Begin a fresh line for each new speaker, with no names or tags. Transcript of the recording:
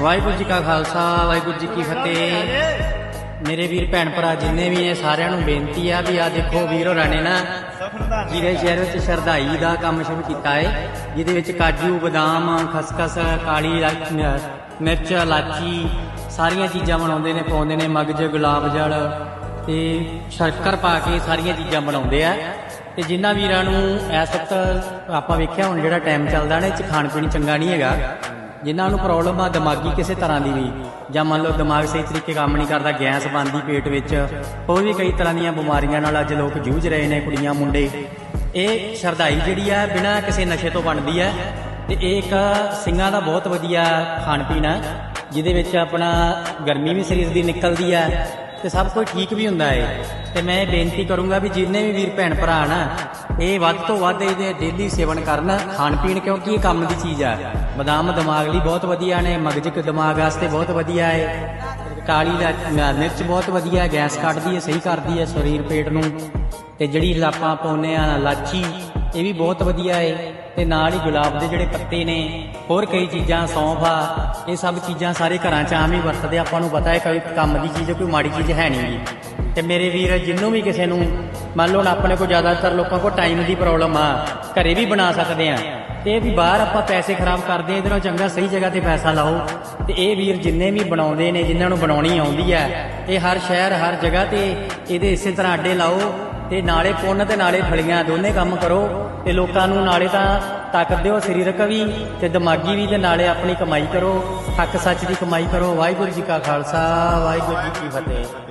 ਵਾਹਿਗੁਰੂ ਜੀ ਕਾ ਖਾਲਸਾ, ਵਾਹਿਗੁਰੂ ਜੀ ਕੀ ਫਤਿਹ। ਮੇਰੇ ਵੀਰ ਭੈਣ ਭਰਾ ਜਿੰਨੇ ਵੀ ਨੇ ਸਾਰਿਆਂ ਨੂੰ ਬੇਨਤੀ ਆ ਵੀ ਆ ਦੇਖੋ ਵੀਰ ਹੋਰਾਂ ਨੇ ਨਾ ਜੀਰੇ ਸ਼ਹਿਰ ਵਿੱਚ ਸ਼ਰਧਾਈ ਦਾ ਕੰਮ ਸ਼ੁਰੂ ਕੀਤਾ ਹੈ ਜਿਹਦੇ ਵਿੱਚ ਕਾਜੂ, ਬਦਾਮ, ਖਸਖਸ, ਕਾਲੀ ਮਿਰਚ, ਇਲਾਚੀ ਸਾਰੀਆਂ ਚੀਜ਼ਾਂ ਬਣਾਉਂਦੇ ਨੇ, ਪਾਉਂਦੇ ਨੇ, ਮਗਜ, ਗੁਲਾਬ ਜਲ ਤੇ ਸ਼ੱਕਰ ਪਾ ਕੇ ਸਾਰੀਆਂ ਚੀਜ਼ਾਂ ਬਣਾਉਂਦੇ ਆ। ਤੇ ਜਿਨ੍ਹਾਂ ਵੀਰਾਂ ਨੂੰ ਇਸ ਵਕਤ ਆਪਾਂ ਵੇਖਿਆ, ਹੁਣ ਜਿਹੜਾ ਟਾਈਮ ਚੱਲਦਾ ਨੇ, ਇਹ 'ਚ ਖਾਣ ਪੀਣ ਚੰਗਾ ਨਹੀਂ ਹੈਗਾ। ਜਿਨ੍ਹਾਂ ਨੂੰ ਪ੍ਰੋਬਲਮ ਆ ਦਿਮਾਗੀ ਕਿਸੇ ਤਰ੍ਹਾਂ ਦੀ ਵੀ, ਜਾਂ ਮੰਨ ਲਓ ਦਿਮਾਗ ਸਹੀ ਤਰੀਕੇ ਕੰਮ ਨਹੀਂ ਕਰਦਾ, ਗੈਸ ਬਣਦੀ ਪੇਟ ਵਿੱਚ, ਹੋਰ ਵੀ ਕਈ ਤਰ੍ਹਾਂ ਦੀਆਂ ਬਿਮਾਰੀਆਂ ਨਾਲ ਅੱਜ ਲੋਕ ਜੂਝ ਰਹੇ ਨੇ ਕੁੜੀਆਂ, ਮੁੰਡੇ। ਇਹ ਸਰਦਾਈ ਜਿਹੜੀ ਆ, ਬਿਨਾਂ ਕਿਸੇ ਨਸ਼ੇ ਤੋਂ ਬਣਦੀ ਹੈ ਤੇ ਇਹ ਇੱਕ ਸਿੰਘਾਂ ਦਾ ਬਹੁਤ ਵਧੀਆ ਖਾਣ ਪੀਣ ਹੈ ਜਿਹਦੇ ਵਿੱਚ ਆਪਣਾ ਗਰਮੀ ਵੀ ਸਰੀਰ ਦੀ ਨਿਕਲਦੀ ਹੈ ਤੇ ਸਭ ਕੁਝ ਠੀਕ ਵੀ ਹੁੰਦਾ ਹੈ ਤੇ ਮੈਂ ਇਹ ਬੇਨਤੀ ਕਰੂੰਗਾ ਵੀ ਜਿੰਨੇ ਵੀ ਵੀਰ ਭੈਣ ਭਰਾ ਨਾ ਇਹ ਵੱਧ ਤੋਂ ਵੱਧ ਇਹਦੇ ਡੇਲੀ ਸੇਵਨ ਕਰਨ ਖਾਣ ਪੀਣ ਕਿਉਂਕਿ ਇਹ ਕੰਮ ਦੀ ਚੀਜ਼ ਆ। ਬਦਾਮ ਦਿਮਾਗ ਲਈ ਬਹੁਤ ਵਧੀਆ ਨੇ ਮਗਜਕ ਦਿਮਾਗ ਵਾਸਤੇ ਬਹੁਤ ਵਧੀਆ ਹੈ ਕਾਲੀ ਦਾ ਮਿਰਚ ਬਹੁਤ ਵਧੀਆ ਹੈ, ਗੈਸ ਕੱਢਦੀ ਹੈ ਸਹੀ ਕਰਦੀ ਹੈ ਸਰੀਰ ਪੇਟ ਨੂੰ। ਤੇ ਜਿਹੜੀ ਆਪਾਂ ਪਾਉਨੇ ਆ ਲਾਚੀ ਇਹ ਵੀ ਬਹੁਤ ਵਧੀਆ ਏ। ਤੇ ਨਾਲ ਹੀ ਗੁਲਾਬ ਦੇ ਜਿਹੜੇ ਪੱਤੇ ਨੇ, ਹੋਰ ਕਈ ਚੀਜ਼ਾਂ, ਸੌਂਫ ਆ, ਇਹ ਸਭ ਚੀਜ਼ਾਂ ਸਾਰੇ ਘਰਾਂ 'ਚ ਆਮ ਹੀ ਵਰਤਦੇ ਆਪਾਂ ਨੂੰ ਪਤਾ ਹੈ ਕੋਈ ਕੰਮ ਦੀ ਚੀਜ਼, ਕੋਈ ਮਾੜੀ ਚੀਜ਼ ਹੈ ਨਹੀਂ ਗੀ। ਤੇ ਮੇਰੇ ਵੀਰ ਜਿੰਨੂੰ ਵੀ ਕਿਸੇ ਨੂੰ, ਮੰਨ ਲਓ ਆਪਣੇ ਕੋਲ ਜ਼ਿਆਦਾਤਰ ਲੋਕਾਂ ਕੋਲ ਟਾਈਮ ਦੀ ਪ੍ਰੋਬਲਮ ਆ, ਘਰੇ ਵੀ ਬਣਾ ਸਕਦੇ ਆ। ਤੇ ਇਹ ਵੀ ਬਾਹਰ ਆਪਾਂ ਪੈਸੇ ਖਰਾਬ ਕਰਦੇ ਆ, ਇਹਦੇ ਨਾਲੋਂ ਚੰਗਾ ਸਹੀ ਜਗ੍ਹਾ ਤੇ ਪੈਸਾ ਲਾਓ। ਤੇ ਇਹ ਵੀਰ ਜਿੰਨੇ ਵੀ ਬਣਾਉਂਦੇ ਨੇ, ਜਿਨ੍ਹਾਂ ਨੂੰ ਬਣਾਉਣੀ ਆਉਂਦੀ ਹੈ ਇਹ ਹਰ ਸ਼ਹਿਰ, ਹਰ ਜਗ੍ਹਾ ਤੇ ਇਹਦੇ ਇਸੇ ਤਰ੍ਹਾਂ ਅੱਡੇ ਲਾਓ। ਤੇ ਨਾਲੇ ਪੁੰਨ ਤੇ ਨਾਲੇ ਫਲੀਆਂ, ਦੋਨੇ ਕੰਮ ਕਰੋ। ਤੇ ਲੋਕਾਂ ਨੂੰ ਨਾਲੇ ਤਾਂ ਤਾਕਤ ਦਿਓ, ਸਰੀਰਕ ਵੀ ਤੇ ਦਿਮਾਗੀ ਵੀ ਤੇ ਨਾਲੇ ਆਪਣੀ ਕਮਾਈ ਕਰੋ। ਹੱਕ ਸੱਚ ਦੀ ਕਮਾਈ ਕਰੋ। ਵਾਹਿਗੁਰੂ ਜੀ ਕਾ ਖਾਲਸਾ, ਵਾਹਿਗੁਰੂ ਜੀ ਕੀ ਫਤਿਹ।